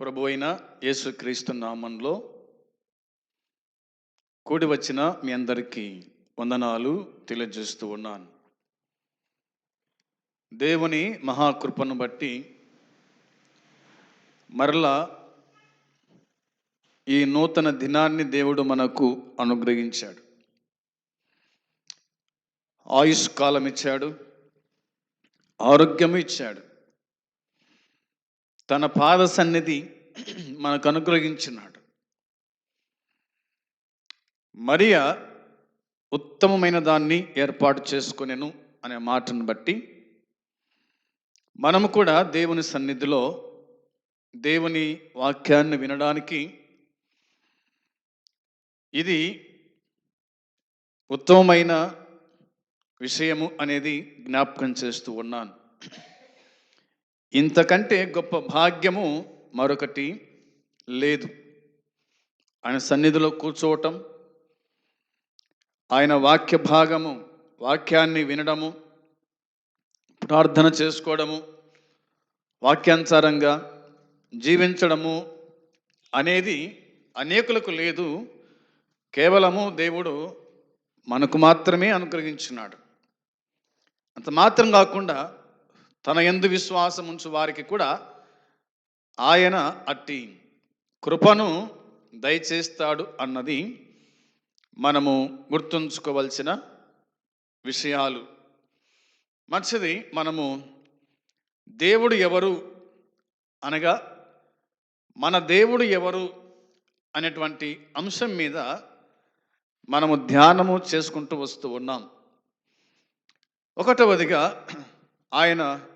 ప్రభు అయిన యేసుక్రీస్తు నామంలో కూడి వచ్చిన మీ అందరికీ వందనాలు తెలియజేస్తూ ఉన్నాను. దేవుని మహాకృపను బట్టి మరలా ఈ నూతన దినాన్ని దేవుడు మనకు అనుగ్రహించాడు. ఆయుష్ కాలం ఇచ్చాడు ఆరోగ్యం ఇచ్చాడు తన పాద సన్నిధి మనకు అనుగ్రహించినాడు. మరియా ఉత్తమమైన దాన్ని ఏర్పాటు చేసుకునేను అనే మాటను బట్టి మనము కూడా దేవుని సన్నిధిలో దేవుని వాక్యాన్ని వినడానికి ఇది ఉత్తమమైన విషయము అనేది జ్ఞాపకం చేస్తూ ఉన్నాను. ఇంతకంటే గొప్ప భాగ్యము మరొకటి లేదు. ఆయన సన్నిధిలో కూర్చోవటం ఆయన వాక్య భాగము వాక్యాన్ని వినడము ప్రార్థన చేసుకోవడము వాక్యానుసారంగా జీవించడము అనేది అనేకులకు లేదు. కేవలము దేవుడు మనకు మాత్రమే అనుగ్రహించున్నాడు అంత మాత్రం కాకుండా తన ఎందు విశ్వాసం ఉంచు వారికి కూడా ఆయన అట్టి కృపను దయచేస్తాడు అన్నది మనము గుర్తుంచుకోవలసిన విషయాలు. మంచిది మనము దేవుడు ఎవరు అనగా మన దేవుడు ఎవరు అనేటువంటి అంశం మీద మనము ధ్యానము చేసుకుంటూ వస్తూ ఉన్నాం. ఒకటవదిగా ఆయన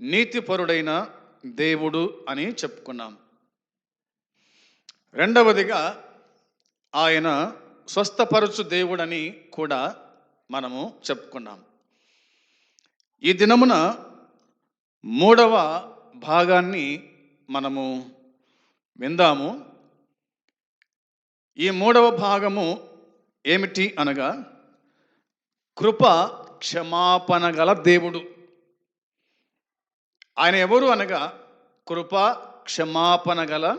నీతిపరుడైన దేవుడు అని చెప్పుకున్నాం. రెండవదిగా ఆయన స్వస్థపరచు దేవుడని కూడా మనము చెప్పుకున్నాం. ఈ దినమున మూడవ భాగాన్ని మనము విందాము. ఈ మూడవ భాగము ఏమిటి అనగా కృప క్షమాపణ గల దేవుడు. ఆయన ఎవరు అనగా కృప క్షమాపణ గల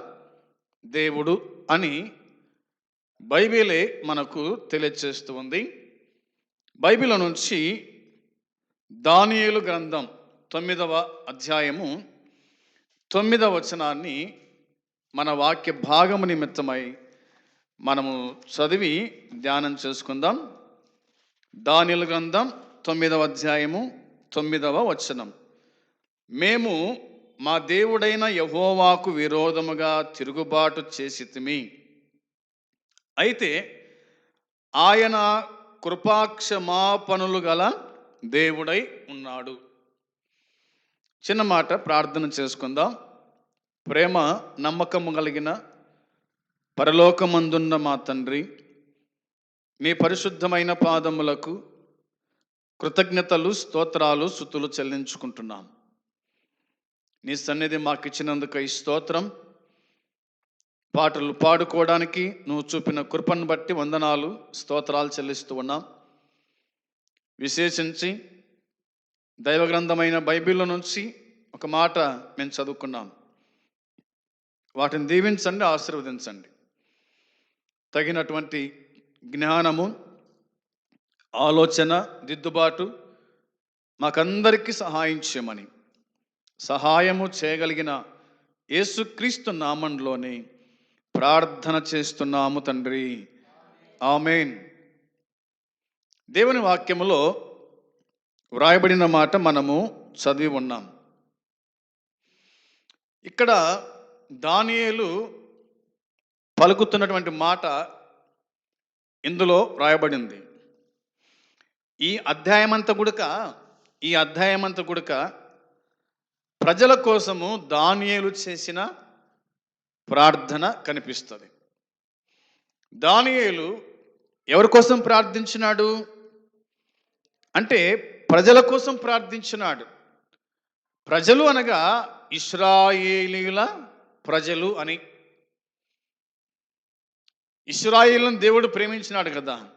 దేవుడు అని బైబిలే మనకు తెలియచేస్తుంది బైబిల్ నుంచి దానియలు గ్రంథం తొమ్మిదవ అధ్యాయము తొమ్మిదవ వచనాన్ని మన వాక్య భాగము నిమిత్తమై మనము చదివి ధ్యానం చేసుకుందాం. దానిల గ్రంథం తొమ్మిదవ అధ్యాయము తొమ్మిదవ వచనం. మేము మా దేవుడైన యహోవాకు విరోధముగా తిరుగుబాటు చేసితిమి. అయితే ఆయన కృపాక్షమాపణలు గల దేవుడై ఉన్నాడు. చిన్న మాట ప్రార్థన చేసుకుందాం. ప్రేమ నమ్మకము కలిగిన పరలోకమందున్న మా తండ్రి మీ పరిశుద్ధమైన పాదములకు కృతజ్ఞతలు స్తోత్రాలు స్థుతులు చెల్లించుకుంటున్నాం. నీ సన్నిధి మాకు ఇచ్చినందుకు ఈ స్తోత్రం. పాటలు పాడుకోవడానికి నువ్వు చూపిన కృపను బట్టి వందనాలు స్తోత్రాలు చెల్లిస్తూ ఉన్నాం. విశేషించి దైవ గ్రంథమైన బైబిల్లో నుంచి ఒక మాట మేము చదువుకున్నాం. వాటిని దీవించండి ఆశీర్వదించండి. తగినటువంటి జ్ఞానము ఆలోచన దిద్దుబాటు మాకందరికీ సహాయం చేయమని. సహాయము చేయగలిగిన యేసుక్రీస్తు నామంలోని ప్రార్థన చేస్తున్నాము తండ్రి. ఆమెన్. దేవుని వాక్యములో వ్రాయబడిన మాట మనము చదివి ఉన్నాం. ఇక్కడ దానియేలు పలుకుతున్నటువంటి మాట ఇందులో వ్రాయబడింది. ఈ అధ్యాయమంతా గుడక ఈ అధ్యాయమంతా గుడక ప్రజల కోసము దానియేలు చేసిన ప్రార్థన కనిపిస్తుంది. దానియేలు ఎవరి కోసం ప్రార్థించినాడు? అంటే ప్రజల కోసం ప్రార్థించినాడు. ప్రజలు అనగా ఇస్రాయేలీల ప్రజలు అని. ఇస్రాయేలును దేవుడు ప్రేమించినాడు కదా.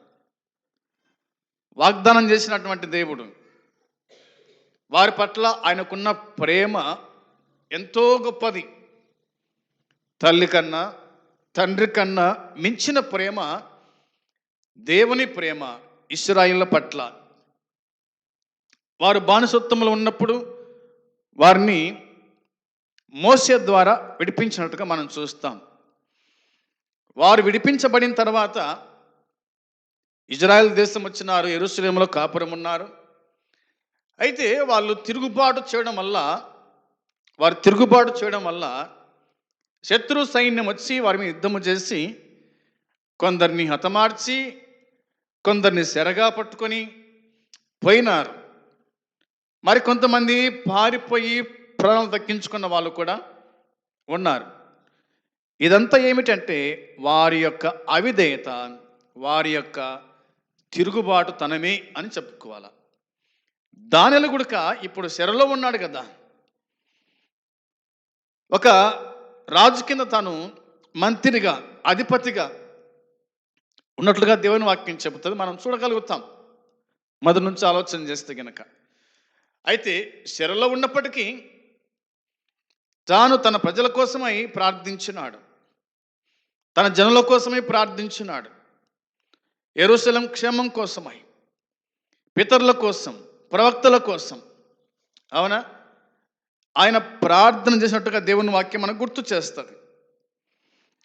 వాగ్దానం చేసినటువంటి దేవుడు. వారి పట్ల ఆయనకున్న ప్రేమ ఎంతో గొప్పది. తల్లి కన్నా తండ్రి కన్నా మించిన ప్రేమ దేవుని ప్రేమ ఇస్రాయిల పట్ల. వారు బానిసత్వంలో ఉన్నప్పుడు వారిని మోసే ద్వారా విడిపించినట్టుగా మనం చూస్తాం. వారు విడిపించబడిన తర్వాత ఇజ్రాయెల్ దేశం వచ్చినారు ఎరుసలేములో కాపురం ఉన్నారు అయితే వాళ్ళు తిరుగుబాటు చేయడం వల్ల వారు తిరుగుబాటు చేయడం వల్ల శత్రు సైన్యం వచ్చి వారి మీద యుద్ధము చేసి కొందరిని హతమార్చి కొందరిని సెరగా పట్టుకొని పోయినారు. మరి కొంతమంది పారిపోయి ప్రాణం దక్కించుకున్న వాళ్ళు కూడా ఉన్నారు. ఇదంతా ఏమిటంటే వారి యొక్క అవిధేయత వారి యొక్క తిరుగుబాటుతనమే అని చెప్పుకోవాలి. దానిల గుడక ఇప్పుడు శరలో ఉన్నాడు కదా. ఒక రాజు కింద తాను మంత్రిగా అధిపతిగా ఉన్నట్లుగా దేవుని వాక్యం చెబుతుంది. మనం చూడగలుగుతాం. మొదటి నుంచి ఆలోచన చేస్తే గనక. అయితే శరలో ఉన్నప్పటికీ తాను తన ప్రజల కోసమై ప్రార్థించినాడు. తన జనుల కోసమై ప్రార్థించినాడు. ఎరుసలం క్షేమం కోసమై పితరుల కోసం ప్రవక్తల కోసం. అవునా? ఆయన ప్రార్థన చేసినట్టుగా దేవుని వాక్యం మనకు గుర్తు చేస్తుంది.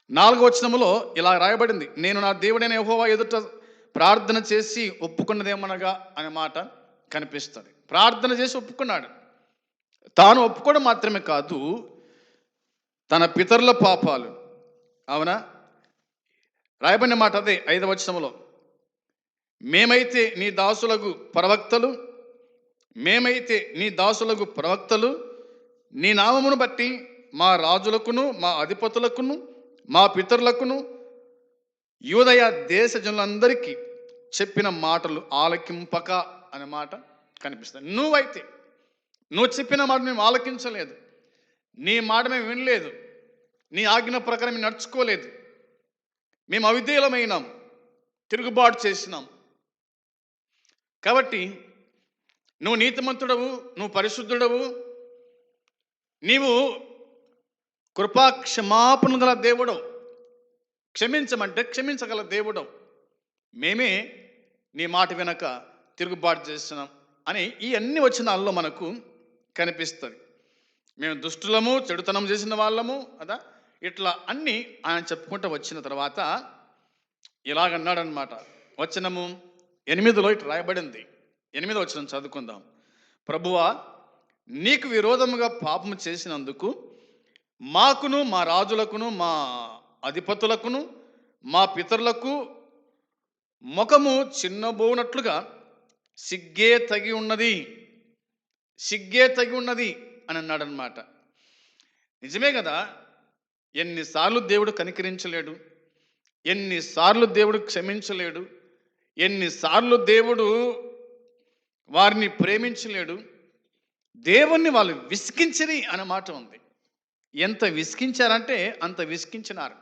నాలుగో వచనములో ఇలా రాయబడింది నేను నా దేవుడైన యహోవా ఎదుట ప్రార్థన చేసి ఒప్పుకున్నదేమనగా? అనే మాట కనిపిస్తుంది. ప్రార్థన చేసి ఒప్పుకున్నాడు. తాను ఒప్పుకోవడం మాత్రమే కాదు తన పితరుల పాపాలు. అవునా? రాయబడిన మాట అదే ఐదవ వచనములో మేమైతే నీ దాసులకు ప్రవక్తలు మేమైతే నీ దాసులకు ప్రవక్తలు నీ నామమును బట్టి మా రాజులకును మా అధిపతులకును మా పితరులకును యూదయ దేశ జనులందరికీ చెప్పిన మాటలు ఆలకింపక అనే మాట కనిపిస్తుంది. నువ్వైతే నువ్వు చెప్పిన మాట మేము ఆలకించలేదు. నీ మాట మేము వినలేదు. నీ ఆజ్ఞ ప్రకారం మేము నడుచుకోలేదు. మేము అవిధేయులమైనాం. తిరుగుబాటు చేసినాం. కాబట్టి నువ్వు నీతిమంతుడవు నువ్వు పరిశుద్ధుడవు. నీవు కృపా క్షమాపణ గల దేవుడవు. క్షమించమంటే క్షమించగల దేవుడవు. మేమే నీ మాట వెనక తిరుగుబాటు చేస్తున్నాం అని ఈ అన్ని వచనాల్లో మనకు కనిపిస్తుంది. మేము దుష్టులము చెడుతనం చేసిన వాళ్ళము కదా? ఇట్లా అన్ని ఆయన చెప్పుకుంటూ వచ్చిన తర్వాత ఇలాగన్నాడనమాట వచనము ఎనిమిదిలో ఇటు రాయబడింది. ఎనిమిది వచ్చిన చదువుకుందాం. ప్రభువా నీకు విరోధముగా పాపం చేసినందుకు మాకును మా రాజులకును మా అధిపతులకును మా పితరులకు ముఖము చిన్నబోనట్లుగా సిగ్గే తగి ఉన్నది. సిగ్గే తగి ఉన్నది అని అన్నాడనమాట నిజమే కదా? ఎన్నిసార్లు దేవుడు కనికరించలేడు. ఎన్నిసార్లు దేవుడు క్షమించలేడు. ఎన్నిసార్లు దేవుడు వారిని ప్రేమించలేడు. దేవుణ్ణి వాళ్ళు విసికించని అనే మాట ఉంది. ఎంత విసికించారంటే అంత విసికించినారు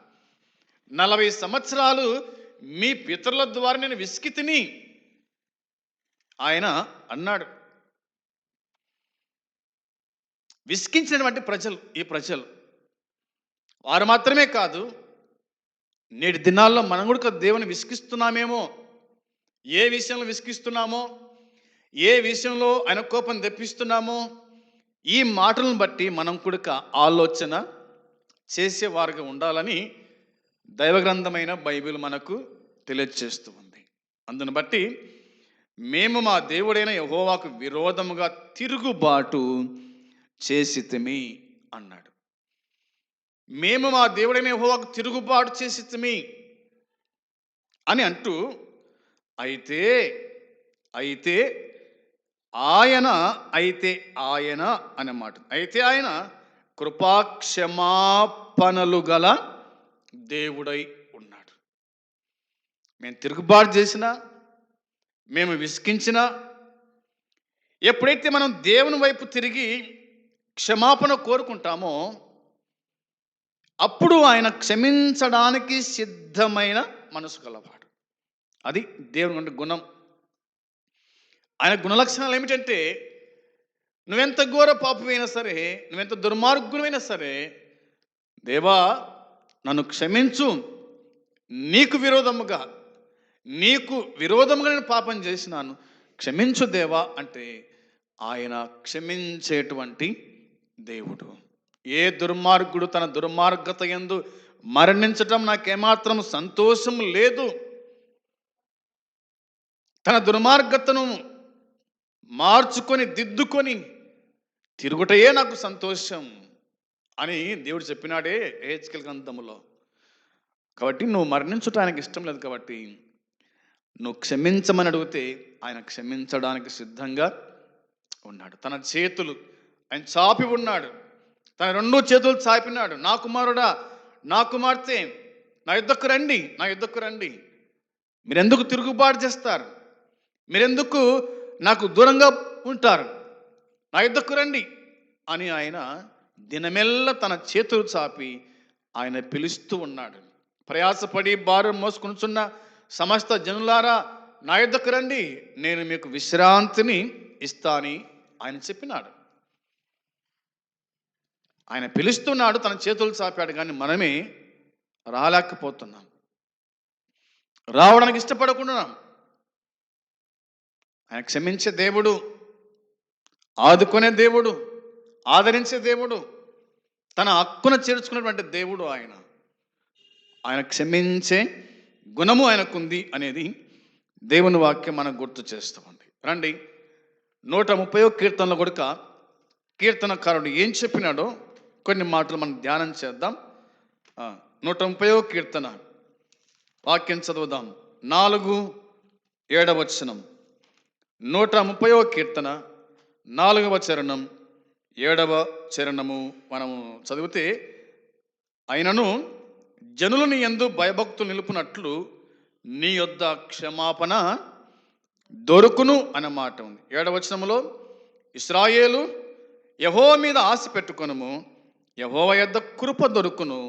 నలభై సంవత్సరాలు మీ పితరుల ద్వారా నేను విసికి తిని ఆయన అన్నాడు. విసికించినటువంటి ప్రజలు ఈ ప్రజలు వారు మాత్రమే కాదు నేటి దినాల్లో మనం కూడా దేవుని విసికిస్తున్నామేమో ఏ విషయంలో విసిగిస్తున్నామో ఏ విషయంలో ఆయన కోపం తెప్పిస్తున్నామో ఈ మాటలను బట్టి మనం కూడా ఆలోచన చేసేవారుగా ఉండాలని దైవగ్రంథమైన బైబిల్ మనకు తెలియజేస్తూ ఉంది. అందును బట్టి మేము మా దేవుడైన యహోవాకు విరోధముగా తిరుగుబాటు చేసితిమి అన్నాడు. మేము మా దేవుడైన యహోవాకు తిరుగుబాటు చేసితిమి అని అంటూ అయితే అయితే ఆయన అయితే ఆయన అన్నమాట. అయితే ఆయన కృపాక్షమాపణలు గల దేవుడై ఉన్నాడు. మేము తిరుగుబాటు చేసినా మేము విసికించినా ఎప్పుడైతే మనం దేవుని వైపు తిరిగి క్షమాపణ కోరుకుంటామో అప్పుడు ఆయన క్షమించడానికి సిద్ధమైన మనసు గలవాడు. అది దేవుని గుణం. ఆయన గుణలక్షణాలు ఏమిటంటే నువ్వెంత ఘోర పాపమైనా సరే నువ్వెంత దుర్మార్గునైనా సరే దేవా నన్ను క్షమించు. నీకు విరోధముగా నీకు విరోధముగా నేను పాపం చేసినాను. క్షమించు దేవా అంటే ఆయన క్షమించేటువంటి దేవుడు. ఏ దుర్మార్గుడు తన దుర్మార్గత ఎందు మరణించటం నాకేమాత్రం సంతోషం లేదు. తన దుర్మార్గతను మార్చుకొని దిద్దుకొని తిరుగుటయే నాకు సంతోషం అని దేవుడు చెప్పినాడే ఏహెచ్కెల్ గ్రంథములో. కాబట్టి నువ్వు మరణించటానికి ఇష్టం లేదు కాబట్టి నువ్వు క్షమించమని అడిగితే ఆయన క్షమించడానికి సిద్ధంగా ఉన్నాడు. తన చేతులు ఆయన చాపి ఉన్నాడు. తన రెండు చేతులు చాపినాడు. నా కుమారుడా నా కుమార్తె నా యుద్ధకు రండి నా యుద్ధకు రండి. మీరెందుకు తిరుగుబాటు చేస్తారు? మీరెందుకు నాకు దూరంగా ఉంటారు. నా యుద్ధకు రండి అని ఆయన దినమెల్ల తన చేతులు చాపి ఆయన పిలుస్తూ ఉన్నాడు. ప్రయాసపడి భారం మోసుకునుచున్న సమస్త జనులారా నా యుద్ధకు రండి నేను మీకు విశ్రాంతిని ఇస్తాని ఆయన చెప్పినాడు. ఆయన పిలుస్తున్నాడు తన చేతులు చాపాడు కానీ మనమే రాలేకపోతున్నాం. రావడానికి ఇష్టపడకుండాం ఆయన క్షమించే దేవుడు ఆదుకునే దేవుడు ఆదరించే దేవుడు తన హక్కున చేర్చుకున్నటువంటి దేవుడు ఆయన. ఆయన క్షమించే గుణము ఆయనకుంది అనేది దేవుని వాక్యం మనకు గుర్తు చేస్తూ ఉంది రండి నూట ముప్పై కీర్తనలో కొడుక కీర్తనకారుడు ఏం చెప్పినాడో కొన్ని మాటలు మనం ధ్యానం చేద్దాం. నూట ముప్పై కీర్తన వాక్యం చదువుదాం. నాలుగు ఏడవచనం. నూట ముప్పైవ కీర్తన నాలుగవ చరణం ఏడవ చరణము మనము చదివితే అయినను జనులని ఎందు భయభక్తులు నిలుపునట్లు నీ యొద్ద క్షమాపణ దొరుకును అన్న మాట ఉంది. ఏడవచనములో ఇస్రాయేలు యహో మీద ఆశ పెట్టుకొనుము యహోవ యొద్ద కృప దొరుకును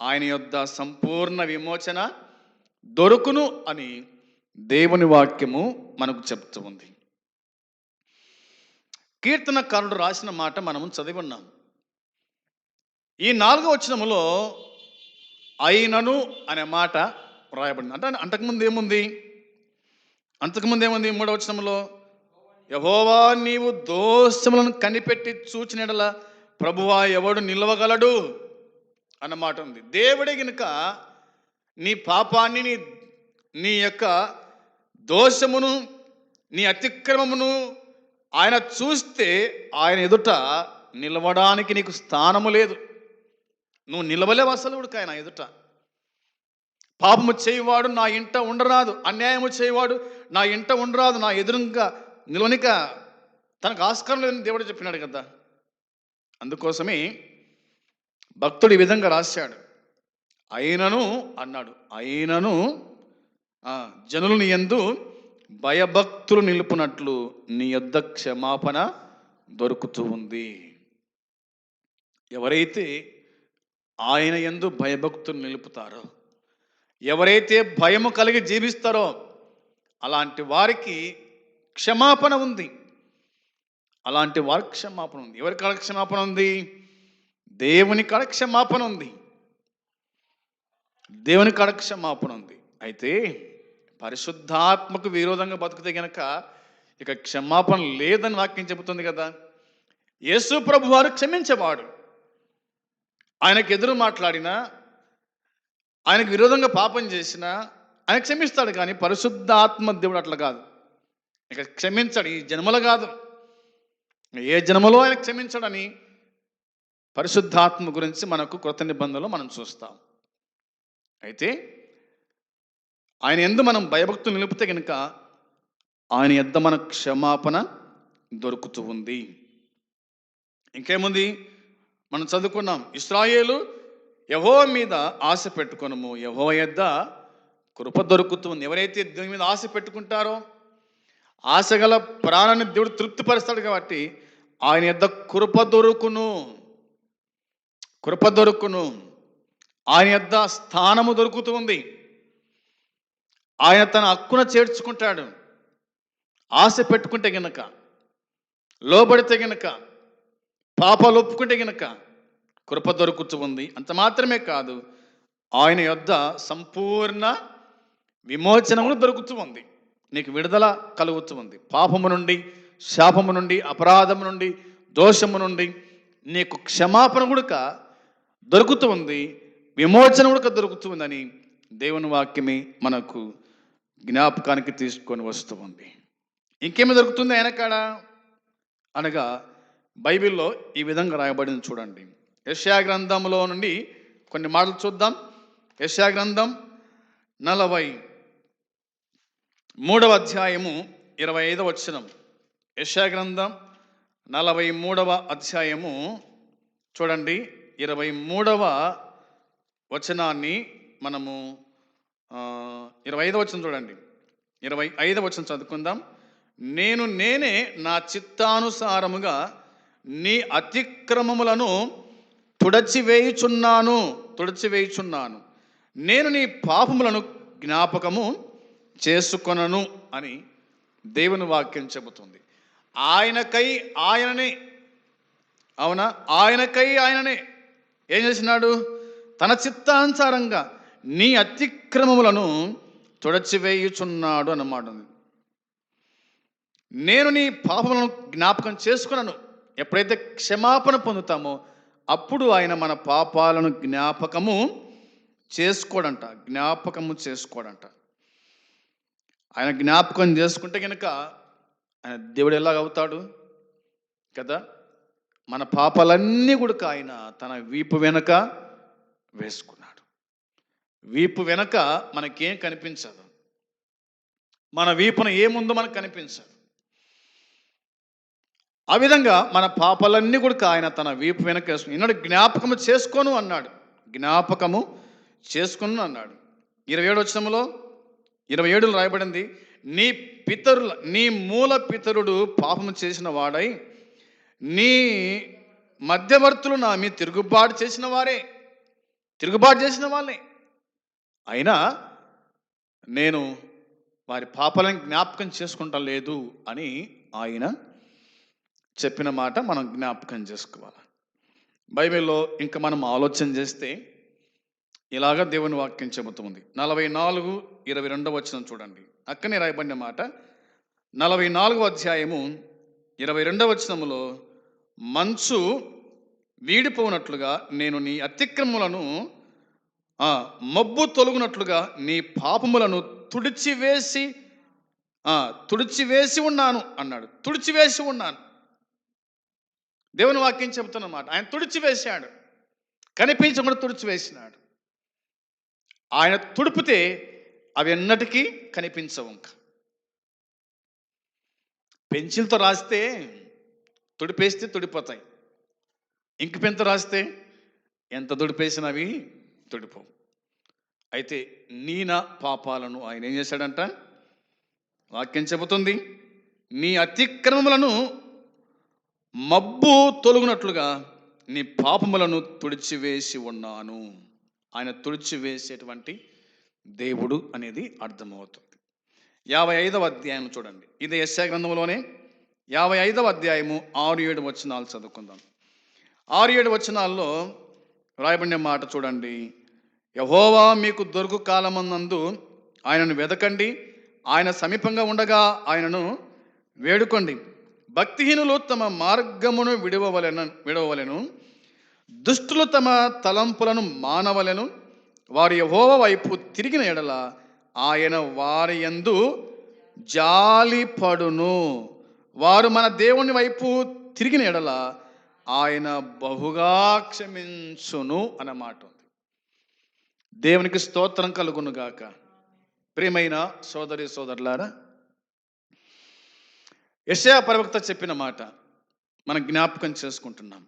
ఆయన యొద్ద సంపూర్ణ విమోచన దొరుకును అని దేవుని వాక్యము మనకు చెప్తూ ఉంది. కీర్తనకారుడు రాసిన మాట మనము చదివి ఉన్నాం. ఈ నాలుగో వచనములో అయినను అనే మాట రాయబడింది అంటే అంతకుముందు ఏముంది? అంతకుముందు ఏముంది మూడో వచనంలో యహోవా నీవు దోషములను కనిపెట్టి చూచినడల ప్రభువా ఎవడు నిలవగలడు? అన్నమాట ఉంది. దేవుడే గనుక నీ పాపాన్ని నీ నీ యొక్క దోషమును నీ అతిక్రమమును ఆయన చూస్తే ఆయన ఎదుట నిలవడానికి నీకు స్థానము లేదు. నువ్వు నిలవలేవు అసలు ఆయన ఎదుట. పాపము చేయవాడు నా ఇంట ఉండరాదు అన్యాయము చేయవాడు నా ఇంట ఉండరాదు నా ఎదురుగా నిలవనిక తనకు ఆస్కారం లేదని దేవుడు చెప్పినాడు కదా. అందుకోసమే భక్తుడు ఈ విధంగా రాశాడు. అయినను అన్నాడు అయినను జనులు నీ ఎందు భయభక్తులు నిలుపునట్లు నీ యొద్ద క్షమాపణ దొరుకుతూ ఉంది. ఎవరైతే ఆయన ఎందు భయభక్తులు నిలుపుతారో ఎవరైతే భయము కలిగి జీవిస్తారో అలాంటి వారికి క్షమాపణ ఉంది. అలాంటి వారికి క్షమాపణ ఉంది. ఎవరి కాడ క్షమాపణ ఉంది? దేవుని కాడ క్షమాపణ ఉంది. దేవుని కాడ క్షమాపణ ఉంది. అయితే పరిశుద్ధాత్మకు విరోధంగా బతికితే గనక ఇక క్షమాపణ లేదని వాక్యం చెబుతుంది కదా. యేసు ప్రభు వారు క్షమించేవాడు. ఆయనకు ఎదురు మాట్లాడినా ఆయనకు విరోధంగా పాపం చేసినా ఆయన క్షమిస్తాడు కానీ పరిశుద్ధాత్మ దేవుడు అట్లా కాదు. ఇక క్షమించాడు ఈ జన్మలో కాదు. ఏ జన్మలో ఆయన క్షమించడని పరిశుద్ధాత్మ గురించి మనకు కృత నిబంధనలో మనం చూస్తాం. అయితే ఆయన ఎందు మనం భయభక్తులు నిలిపితే కనుక ఆయన ఎద్ద మన క్షమాపణ దొరుకుతూ ఉంది. ఇంకేముంది? మనం చదువుకున్నాం. ఇస్రాయేలు యహో మీద ఆశ పెట్టుకునము. యహో యొద్ద కృప దొరుకుతుంది ఎవరైతే దేవుని మీద ఆశ పెట్టుకుంటారో ఆశ గల ప్రాణాన్ని దేవుడు తృప్తిపరుస్తాడు కాబట్టి ఆయన యొద్ద కృప దొరుకును. కృప దొరుకును. ఆయన యొద్ద స్థానము దొరుకుతుంది ఆయన తన హక్కున చేర్చుకుంటాడు. ఆశ పెట్టుకుంటే గనక లోబడితే గనక పాపాలు ఒప్పుకుంటే గనక కృప దొరుకుతూ ఉంది. అంత మాత్రమే కాదు ఆయన యొద్ద సంపూర్ణ విమోచన కూడా దొరుకుతూ ఉంది. నీకు విడుదల కలుగుతూ ఉంది. పాపము నుండి శాపము నుండి అపరాధము నుండి దోషము నుండి నీకు క్షమాపణ కూడా దొరుకుతూ ఉంది. విమోచన కూడా దొరుకుతూ ఉందని దేవుని వాక్యమే మనకు జ్ఞాపకానికి తీసుకొని వస్తూ ఉంది. ఇంకేమి దొరుకుతుంది ఆయన అనగా బైబిల్లో ఈ విధంగా రాయబడింది చూడండి. యశ్యా గ్రంథంలో నుండి కొన్ని మాటలు చూద్దాం. యశ్యా గ్రంథం నలభై మూడవ అధ్యాయము ఇరవై ఐదవ వచనం. యశ్యా గ్రంథం నలభై మూడవ అధ్యాయము చూడండి. ఇరవై మూడవ వచనాన్ని మనము ఇరవై ఐదవ వచ్చిన చూడండి. ఇరవై ఐదవ వచ్చిన చదువుకుందాం. నేను నేనే నా చిత్తానుసారముగా నీ అతిక్రమములను తుడచివేయుచున్నాను తుడచివేయుచున్నాను. నేను నీ పాపములను జ్ఞాపకము చేసుకొనను అని దేవుని వాక్యం చెబుతుంది. ఆయనకై ఆయననే అవునా? ఆయనకై ఆయననే. ఏం చేసినాడు? తన చిత్తానుసారంగా నీ అతిక్రమములను తుడచివేయుచున్నాడు అన్నమాట ఉంది నేను నీ పాపములను జ్ఞాపకం చేసుకున్నాను. ఎప్పుడైతే క్షమాపణ పొందుతామో అప్పుడు ఆయన మన పాపాలను జ్ఞాపకము చేసుకోడంట జ్ఞాపకము చేసుకోడంట. ఆయన జ్ఞాపకం చేసుకుంటే కనుక ఆయన దేవుడు ఎలాగవుతాడు కదా? మన పాపాలన్నీ కూడా ఆయన తన వీపు వెనక వేసుకున్నాడు వీపు వెనక మనకేం కనిపించదు. మన వీపున ఏముందో మనకు కనిపించదు. ఆ విధంగా మన పాపాలన్నీ కూడా ఆయన తన వీపు వెనక వేసుకుని ఈనాడు జ్ఞాపకము చేసుకోను అన్నాడు. జ్ఞాపకము చేసుకును అన్నాడు. ఇరవై ఏడు వచ్చినములో ఇరవై ఏడులో రాయబడింది నీ పితరుల నీ మూల పితరుడు పాపము చేసిన వాడై నీ మధ్యవర్తులు నా మీ తిరుగుబాటు చేసిన వారే. తిరుగుబాటు చేసిన వాళ్ళే. అయినా నేను వారి పాపాలను జ్ఞాపకం చేసుకుంటా లేదు అని ఆయన చెప్పిన మాట మనం జ్ఞాపకం చేసుకోవాలి. బైబిల్లో ఇంకా మనం ఆలోచన చేస్తే ఇలాగా దేవుని వాక్యం చెబుతుంది. నలభై నాలుగు ఇరవై రెండవ వచనం చూడండి. అక్కనే రాయబడిన మాట నలభై నాలుగవ అధ్యాయము ఇరవై రెండవ వచనములో మంచు వీడిపోనట్లుగా నేను నీ అతిక్రమములను మబ్బు తొలగునట్లుగా నీ పాపములను తుడిచివేసి ఆ, తుడిచివేసి ఉన్నాను అన్నాడు. తుడిచివేసి ఉన్నాను. దేవుని వాక్యం చెబుతున్నమాట. ఆయన తుడిచివేశాడు. కనిపించకుండా తుడిచివేసినాడు. ఆయన తుడిపితే అవి ఎన్నటికీ కనిపించవు ఇంకా. పెన్సిల్తో రాస్తే తుడిపేస్తే తుడిపోతాయి. ఇంక పెంత రాస్తే ఎంత తుడిపేసినవి? అవి అయితే నీనా పాపాలను ఆయన ఏం చేశాడంట? వాక్యం చెబుతుంది నీ అతిక్రమములను మబ్బు తొలగినట్లుగా నీ పాపములను తుడిచివేసి ఉన్నాను. ఆయన తుడిచివేసేటువంటి దేవుడు అనేది అర్థమవుతుంది. యాభై ఐదవ అధ్యాయం చూడండి. ఇది యశ్యా గ్రంథంలోనే యాభై ఐదవ అధ్యాయము ఆరు ఏడు వచనాలు చదువుకుందాం. ఆరు ఏడు వచనాల్లో రాయబడిన మాట చూడండి. యహోవా మీకు దొరుకు కాలమన్నందు ఆయనను వెదకండి. ఆయన సమీపంగా ఉండగా ఆయనను వేడుకోండి. భక్తిహీనులు తమ మార్గమును విడవవలెను విడవవలెను. దుష్టులు తమ తలంపులను మానవలెను. వారు యహోవ వైపు తిరిగిన ఎడల ఆయన వారి యందు జాలిపడును వారు మన దేవుని వైపు తిరిగిన ఎడల ఆయన బహుగా క్షమించును అన్నమాట. దేవునికి స్తోత్రం కలుగును గాక. ప్రియమైన సోదరి సోదరులారా యశయా ప్రవక్త చెప్పిన మాట మనం జ్ఞాపకం చేసుకుంటున్నాం.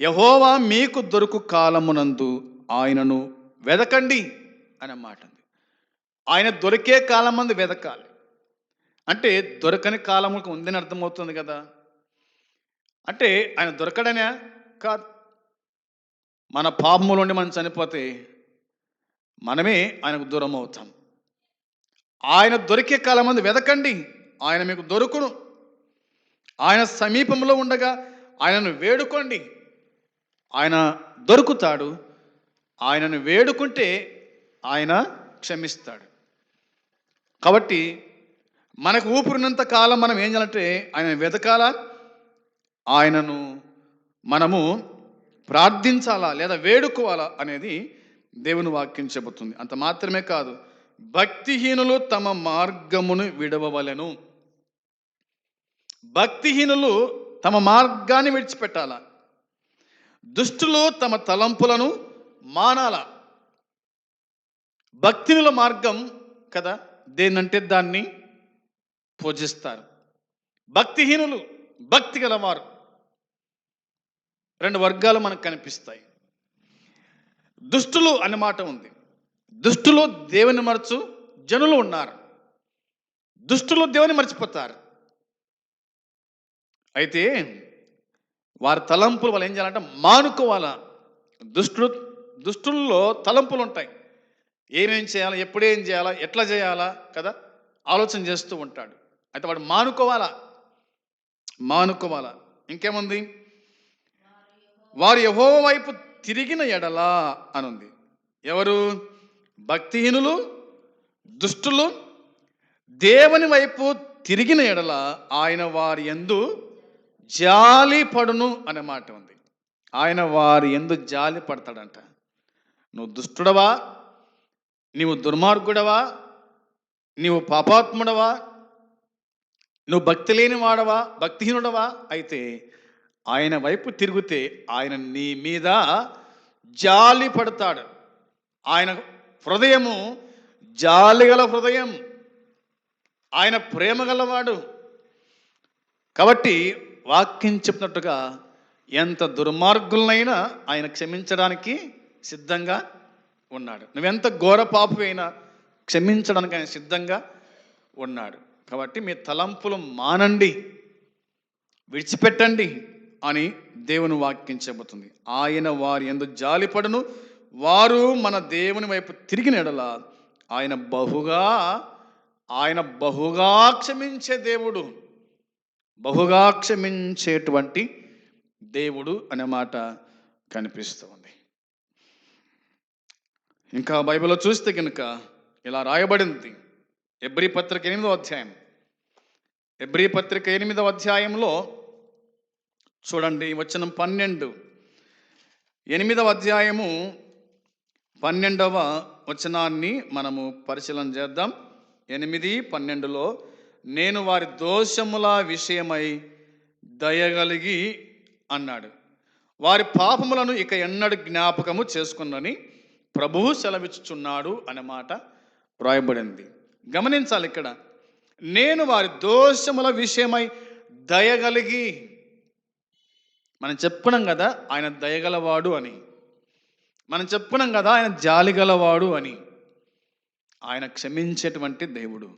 యహోవా మీకు దొరుకు కాలమునందు ఆయనను వెదకండి అనే మాట ఉంది ఆయన దొరికే కాలం మంది వెదకాలి. అంటే దొరకని కాలముకు ఉందని అర్థమవుతుంది కదా. అంటే ఆయన దొరకడనే కాదు. మన పాపములోండి మనం చనిపోతే మనమే ఆయనకు దూరం అవుతాం ఆయన దొరికే కాలం మంది వెదకండి. ఆయన మీకు దొరుకును. ఆయన సమీపంలో ఉండగా ఆయనను వేడుకోండి. ఆయన దొరుకుతాడు. ఆయనను వేడుకుంటే ఆయన క్షమిస్తాడు. కాబట్టి మనకు ఊపిరినంత కాలం మనం ఏం చేయాలంటే ఆయన వెతకాల? ఆయనను మనము ప్రార్థించాలా లేదా వేడుకోవాలా అనేది దేవుని వాక్యం చెబుతుంది. అంత మాత్రమే కాదు భక్తిహీనులు తమ మార్గమును విడవవలెను. భక్తిహీనులు తమ మార్గాన్ని విడిచిపెట్టాల. దుష్టులు తమ తలంపులను మానాల. భక్తినుల మార్గం కదా దేనంటే దాన్ని పూజిస్తారు. భక్తిహీనులు భక్తి గలవారు. రెండు వర్గాలు మనకు కనిపిస్తాయి. దుష్టులు అనే మాట ఉంది. దుష్టులు దేవుని మరచు జనులు ఉన్నారు. దుష్టులు దేవుని మర్చిపోతారు. అయితే వారి తలంపులు వాళ్ళు ఏం చేయాలంటే మానుకోవాలా దుష్టులు దుష్టుల్లో తలంపులు ఉంటాయి. ఏమేం చేయాలా ఎప్పుడేం చేయాలా ఎట్లా చేయాలా కదా ఆలోచన చేస్తూ ఉంటాడు. అయితే వాడు మానుకోవాలా? మానుకోవాలా? ఇంకేముంది? వారు యహో వైపు తిరిగిన ఎడలా అనుంది. ఎవరు? భక్తిహీనులు దుష్టులు దేవుని వైపు తిరిగిన ఎడల ఆయన వారి ఎందు జాలి పడును అనే మాట ఉంది. ఆయన వారి ఎందు జాలి పడతాడంట. నువ్వు దుష్టుడవా? నీవు దుర్మార్గుడవా? నీవు పాపాత్ముడవా? నువ్వు భక్తి లేని వాడవా భక్తిహీనుడవా? అయితే ఆయన వైపు తిరిగితే ఆయన నీ మీద జాలి పడతాడు. ఆయన హృదయము జాలిగల హృదయం. ఆయన ప్రేమ గలవాడు. కాబట్టి వాక్యం చెప్పినట్టుగా ఎంత దుర్మార్గులనైనా ఆయన క్షమించడానికి సిద్ధంగా ఉన్నాడు. నువ్వెంత ఘోర పాపమైనా క్షమించడానికి ఆయన సిద్ధంగా ఉన్నాడు. కాబట్టి మీ తలంపులు మానండి. విడిచిపెట్టండి. అని దేవుని వాక్యం చెబుతుంది. ఆయన వారి ఎందు జాలిపడను వారు మన దేవుని వైపు తిరిగిన ఎడల ఆయన బహుగా ఆయన బహుగా క్షమించే దేవుడు. బహుగా క్షమించేటువంటి దేవుడు అనే మాట కనిపిస్తుంది ఇంకా బైబిల్లో చూస్తే కనుక ఇలా రాయబడింది. ఎబ్రి పత్రిక ఎనిమిదో అధ్యాయం. ఎబ్రి పత్రిక ఎనిమిదో అధ్యాయంలో చూడండి వచనం పన్నెండు. ఎనిమిదవ అధ్యాయము పన్నెండవ వచనాన్ని మనము పరిశీలన చేద్దాం. ఎనిమిది పన్నెండులో నేను వారి దోషముల విషయమై దయగలిగి అన్నాడు. వారి పాపములను ఇక ఎన్నడు జ్ఞాపకము చేసుకున్నని ప్రభువు సెలవిచ్చుచున్నాడు అనే మాట వ్రాయబడింది. గమనించాలి ఇక్కడ. నేను వారి దోషముల విషయమై దయగలిగి మనం చెప్పుకున్నాం కదా ఆయన దయగలవాడు అని. మనం చెప్పుకున్నాం కదా ఆయన జాలిగలవాడు అని. ఆయన క్షమించేటువంటి దేవుడు.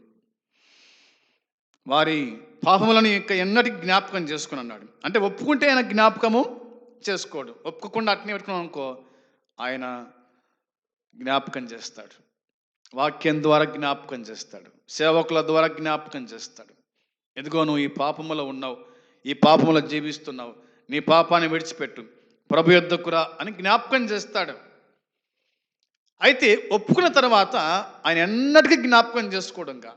వారి పాపములను ఇంకా ఎన్నటి జ్ఞాపకం చేసుకుని అన్నాడు. అంటే ఒప్పుకుంటే ఆయన జ్ఞాపకము చేసుకోడు. ఒప్పుకోకుండా అట్నే పెట్టుకున్నాం అనుకో ఆయన జ్ఞాపకం చేస్తాడు. వాక్యం ద్వారా జ్ఞాపకం చేస్తాడు. సేవకుల ద్వారా జ్ఞాపకం చేస్తాడు. ఎదుగో నువ్వు ఈ పాపములో ఉన్నావు. ఈ పాపములో జీవిస్తున్నావు. నీ పాపాన్ని విడిచిపెట్టు. ప్రభు యుద్ధకురా అని జ్ఞాపకం చేస్తాడు. అయితే ఒప్పుకున్న తర్వాత ఆయన ఎన్నటికీ జ్ఞాపకం చేసుకోవడంగా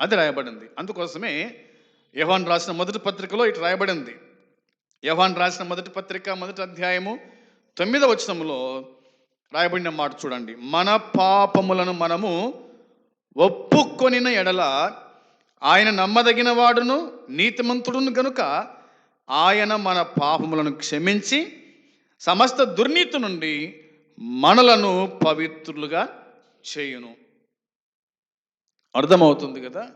అది రాయబడింది. అందుకోసమే యవాన్ రాసిన మొదటి పత్రికలో ఇటు రాయబడింది. యవాన్ రాసిన మొదటి పత్రిక మొదటి అధ్యాయము తొమ్మిదవ వచనంలో రాయబడిన మాట చూడండి. మన పాపములను మనము ఒప్పుకొనిన ఎడల ఆయన నమ్మదగిన వాడును నీతిమంతుడును గనుక ఆయన మన పాపములను క్షమించి సమస్త దుర్నీతి నుండి మనలను పవిత్రులుగా చేయును. అర్థమవుతుంది కదా?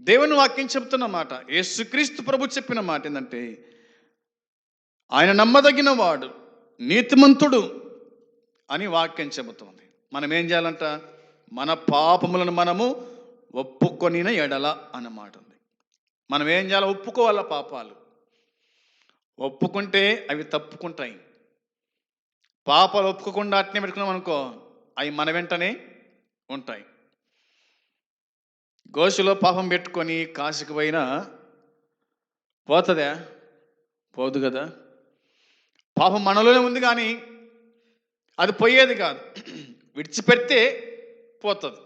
దేవుని వాక్యం చెప్తున్న మాట యేసుక్రీస్తు ప్రభు చెప్పిన మాట ఏంటంటే ఆయన నమ్మదగిన వాడు నీతిమంతుడు అని వాక్యం చెబుతోంది. మనం ఏం చేయాలంట? మన పాపములను మనము ఒప్పుకొనిన ఎడల అన్నమాట ఉంది. మనం ఏం చేయాలి? ఒప్పుకోవాల పాపాలు? ఒప్పుకుంటే అవి తప్పుకుంటాయి. పాపాలు ఒప్పుకోకుండా అట్నే పెట్టుకున్నాం అనుకో అవి మన వెంటనే ఉంటాయి. గోసులో పాపం పెట్టుకొని కాశీకి పోయినా పోతుందా? పోదు కదా. పాపం మనలోనే ఉంది కానీ అది పోయేది కాదు. విడిచిపెడితే పోతుంది.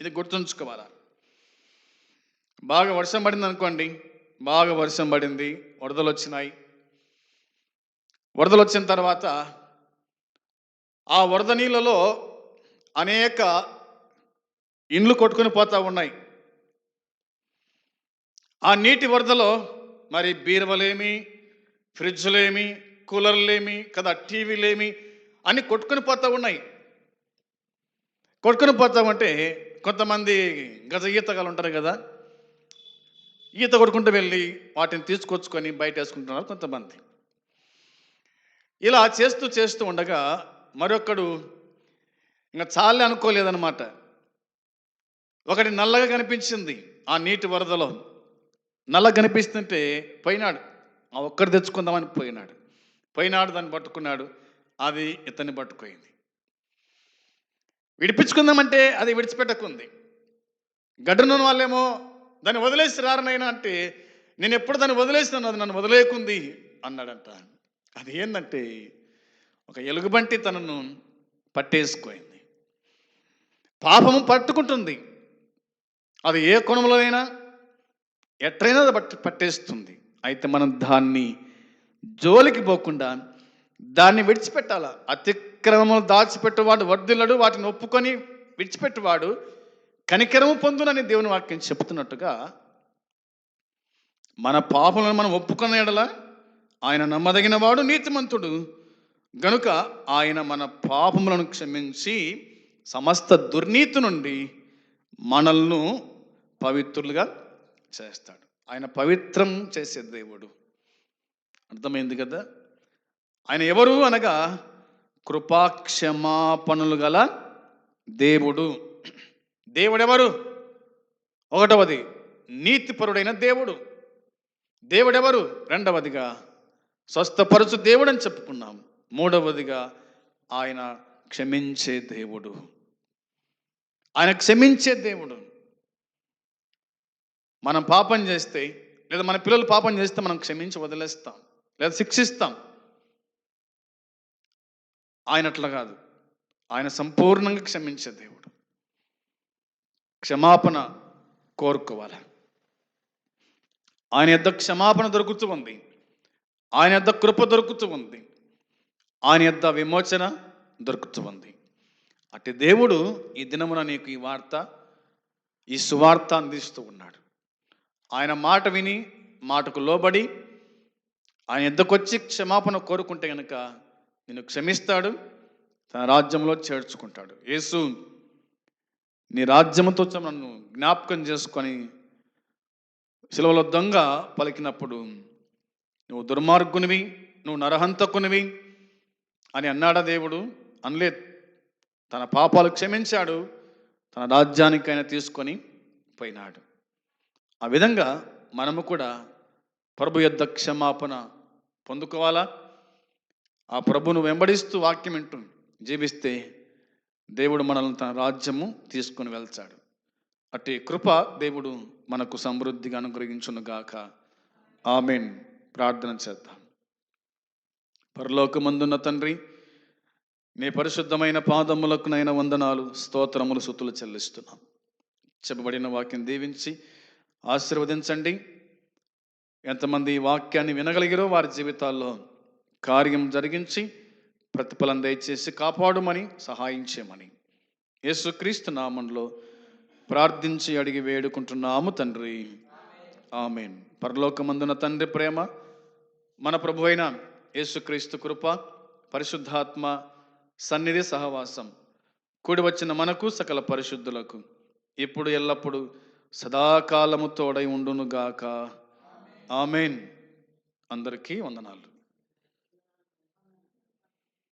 ఇది గుర్తుంచుకోవాలా? బాగా వర్షం పడింది అనుకోండి బాగా వర్షం పడింది వరదలు వచ్చినాయి. వరదలు వచ్చిన తర్వాత ఆ వరద నీళ్ళలో అనేక ఇండ్లు కొట్టుకొని పోతా ఉన్నాయి. ఆ నీటి వరదలో మరి బీరువలేమి ఫ్రిడ్జ్లేమి కూలర్లేమి కదా టీవీలేమి అన్ని కొట్టుకుని పోతా ఉన్నాయి. కొట్టుకొని పోతామంటే కొంతమంది గజ ఈతగాలు ఉంటారు కదా ఈత కొడుకుంటూ వెళ్ళి వాటిని తీసుకొచ్చుకొని బయట వేసుకుంటున్నారు కొంతమంది. ఇలా చేస్తూ చేస్తూ ఉండగా మరొకడు ఇంకా చాలే అనుకోలేదన్నమాట. ఒకటి నల్లగా కనిపించింది ఆ నీటి వరదలో. నల్లగా కనిపిస్తుంటే పోయినాడు. ఆ ఒక్కడు తెచ్చుకుందామని పోయినాడు. పోయినాడు దాన్ని పట్టుకున్నాడు. అది ఇతన్ని పట్టుకోయింది విడిపించుకుందామంటే అది విడిచిపెట్టకుంది. గడ్డనున్న వాళ్ళేమో దాన్ని వదిలేసి రారనైనా అంటే నేను ఎప్పుడు దాన్ని వదిలేసినాను అది నన్ను వదిలేకుంది అన్నాడంట అది ఏంటంటే ఒక ఎలుగుబంటి తనను పట్టేసుకోయింది పాపము పట్టుకుంటుంది. అది ఏ కోణంలోనైనా ఎట్టైనా అది పట్టి పట్టేస్తుంది. అయితే మనం దాన్ని జోలికి పోకుండా దాన్ని విడిచిపెట్టాల? అతిక్రమములు దాచిపెట్టువాడు వర్ధిల్లడు వాటిని ఒప్పుకొని విడిచిపెట్టువాడు కనికరము పొందునని దేవుని వాక్యం చెప్తున్నట్టుగా మన పాపలను మనం ఒప్పుకున్న ఎడల ఆయన నమ్మదగిన వాడు నీతిమంతుడు. గనుక ఆయన మన పాపములను క్షమించి సమస్త దుర్నీతి నుండి మనల్ను పవిత్రులుగా చేస్తాడు. ఆయన పవిత్రం చేసే దేవుడు. అర్థమైంది కదా? ఆయన ఎవరు అనగా కృపాక్షమాపణలు గల దేవుడు. దేవుడెవరు? ఒకటవది నీతిపరుడైన దేవుడు. దేవుడెవరు? రెండవదిగా స్వస్థపరచు దేవుడు అని చెప్పుకున్నాం. మూడవదిగా ఆయన క్షమించే దేవుడు. ఆయన క్షమించే దేవుడు. మనం పాపం చేస్తే లేదా మన పిల్లలు పాపం చేస్తే మనం క్షమించి వదిలేస్తాం లేదా శిక్షిస్తాం. ఆయన అట్లా కాదు ఆయన సంపూర్ణంగా క్షమించే దేవుడు. క్షమాపణ కోరుకోవాలి. ఆయన యొద్ద క్షమాపణ దొరుకుతూ ఉంది. ఆయన యొద్ద కృప దొరుకుతూ ఉంది. ఆయన యొద్ద విమోచన దొరుకుతూ ఉంది. అట్టి దేవుడు ఈ దినమున నీకు ఈ వార్త ఈ సువార్త అందిస్తూ ఉన్నాడు. ఆయన మాట విని మాటకు లోబడి ఆయన ఎద్దకొచ్చి క్షమాపణ కోరుకుంటే కనుక నిన్ను క్షమిస్తాడు తన రాజ్యంలో చేర్చుకుంటాడు. యేసు నీ రాజ్యముతో నన్ను జ్ఞాపకం చేసుకొని సిలువలో దొంగ పలికినప్పుడు నువ్వు దుర్మార్గునివి నువ్వు నరహంతకునివి అని అన్నాడా దేవుడు. అనలే తన పాపాలు క్షమించాడు తన రాజ్యానికైనా తీసుకొని పోయినాడు. ఆ విధంగా మనము కూడా ప్రభు యొద్ద క్షమాపణ పొందుకోవాలా? ఆ ప్రభును వెంబడిస్తూ వాక్యం వింటూ జీవిస్తే దేవుడు మనల్ని తన రాజ్యము తీసుకొని వెళ్తాడు అట్టి కృప దేవుడు మనకు సమృద్ధిగా అనుగ్రహించునుగాక. ఆమెన్. ప్రార్థన చేద్దాం. పరలోకమందున్న తండ్రి నీ పరిశుద్ధమైన పాదములకు నైన వందనాలు స్తోత్రములు సుతులు చెల్లిస్తున్నాం. చెప్పబడిన వాక్యం దీవించి ఆశీర్వదించండి. ఎంతమంది ఈ వాక్యాన్ని వినగలిగిరో వారి జీవితాల్లో కార్యం జరిగించి ప్రతిఫలం దయచేసి కాపాడుమని సహాయం చేయమని యేసుక్రీస్తు నామంలో ప్రార్థించి అడిగి వేడుకుంటున్నాము తండ్రి. ఆమెన్. పరలోకమందున తండ్రి ప్రేమ మన ప్రభు అయిన యేసుక్రీస్తు కృప పరిశుద్ధాత్మ సన్నిధి సహవాసం కూడి వచ్చిన మనకు సకల పరిశుద్ధులకు ఇప్పుడు ఎల్లప్పుడు సదాకాలము తోడై ఉండునుగాక. ఆమెన్. అందరికీ వందనాలు.